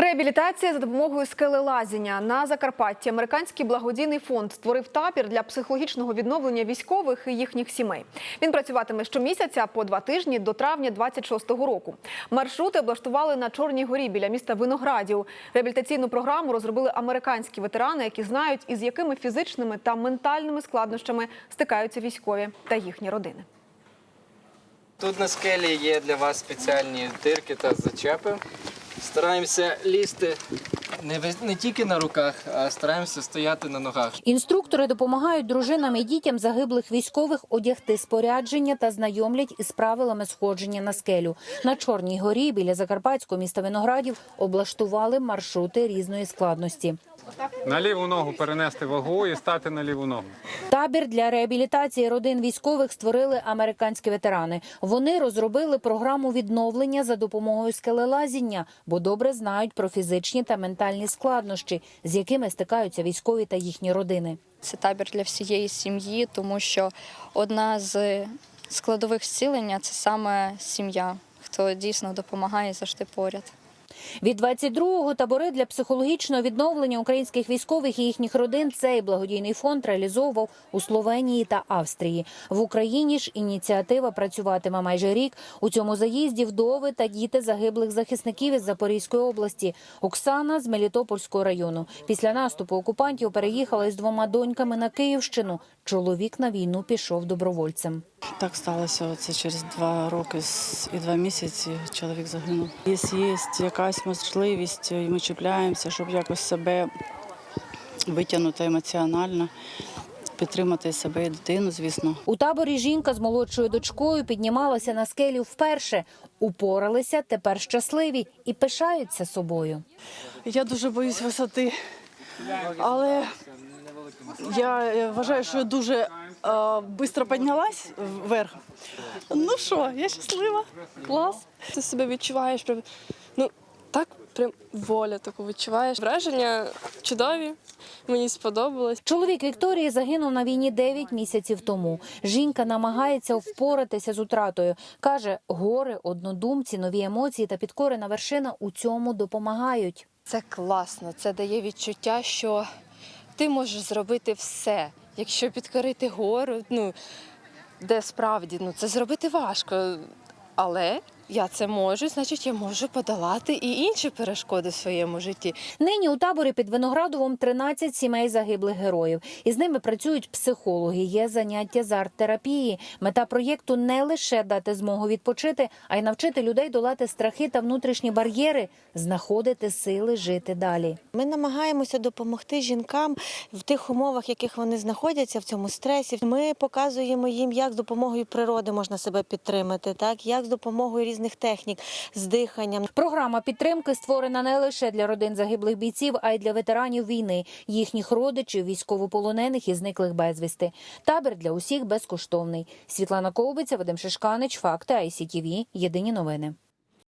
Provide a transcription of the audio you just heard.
Реабілітація за допомогою скелелазіння на Закарпатті. Американський благодійний фонд створив табір для психологічного відновлення військових і їхніх сімей. Він працюватиме щомісяця по два тижні до травня 26-го року. Маршрути облаштували на Чорній горі біля міста Виноградів. Реабілітаційну програму розробили американські ветерани, які знають, із якими фізичними та ментальними складнощами стикаються військові та їхні родини. Тут на скелі є для вас спеціальні дирки та зачепи. Стараємося лізти не, вис- не тільки на руках, а стараємося стояти на ногах. Інструктори допомагають дружинам і дітям загиблих військових одягти спорядження та знайомлять із правилами сходження на скелю. На Чорній горі біля закарпатського міста Виноградів облаштували маршрути різної складності. На ліву ногу перенести вагу і стати на ліву ногу. Табір для реабілітації родин військових створили американські ветерани. Вони розробили програму відновлення за допомогою скелелазіння, бо добре знають про фізичні та ментальні складнощі, з якими стикаються військові та їхні родини. Це табір для всієї сім'ї, тому що одна з складових зцілення це саме сім'я, хто дійсно допомагає завжди поряд. Від 22-го табори для психологічного відновлення українських військових і їхніх родин цей благодійний фонд реалізовував у Словенії та Австрії. В Україні ж ініціатива працюватиме майже рік. У цьому заїзді вдови та діти загиблих захисників із Запорізької області. Оксана з Мелітопольського району. Після наступу окупантів переїхала із двома доньками на Київщину. Чоловік на війну пішов добровольцем. Так сталося оце через два роки і два місяці чоловік загинув. Якщо є якась можливість, і ми чіпляємося, щоб якось себе витягнути емоціонально, підтримати себе і дитину, звісно. У таборі жінка з молодшою дочкою піднімалася на скелю вперше. Упоралися, тепер щасливі і пишаються собою. Я дуже боюсь висоти, але я е, вважаю, що я дуже швидко піднялась вверх. Ну що, я щаслива, клас. Ти себе відчуваєш прям, ну так прям воля таку відчуваєш. Враження чудові, мені сподобалось. Чоловік Вікторії загинув на війні 9 місяців тому. Жінка намагається впоратися з утратою. Каже, гори, однодумці, нові емоції та підкорена вершина у цьому допомагають. Це класно, це дає відчуття, що ти можеш зробити все. Якщо підкорити гору, ну де справді ну це зробити важко. Але я це можу, значить, я можу подолати і інші перешкоди в своєму житті. Нині у таборі під Виноградовом 13 сімей загиблих героїв. Із ними працюють психологи. Є заняття з арт-терапії. Мета проєкту не лише дати змогу відпочити, а й навчити людей долати страхи та внутрішні бар'єри, знаходити сили жити далі. Ми намагаємося допомогти жінкам в тих умовах, в яких вони знаходяться в цьому стресі. Ми показуємо їм, як з допомогою природи можна себе підтримати, так як з допомогою різних технік, з диханням. Програма підтримки створена не лише для родин загиблих бійців, а й для ветеранів війни, їхніх родичів, військовополонених і зниклих безвісти. Табір для усіх безкоштовний. Світлана Ковбиця, Вадим Шишканич, Факти ICTV. Єдині новини.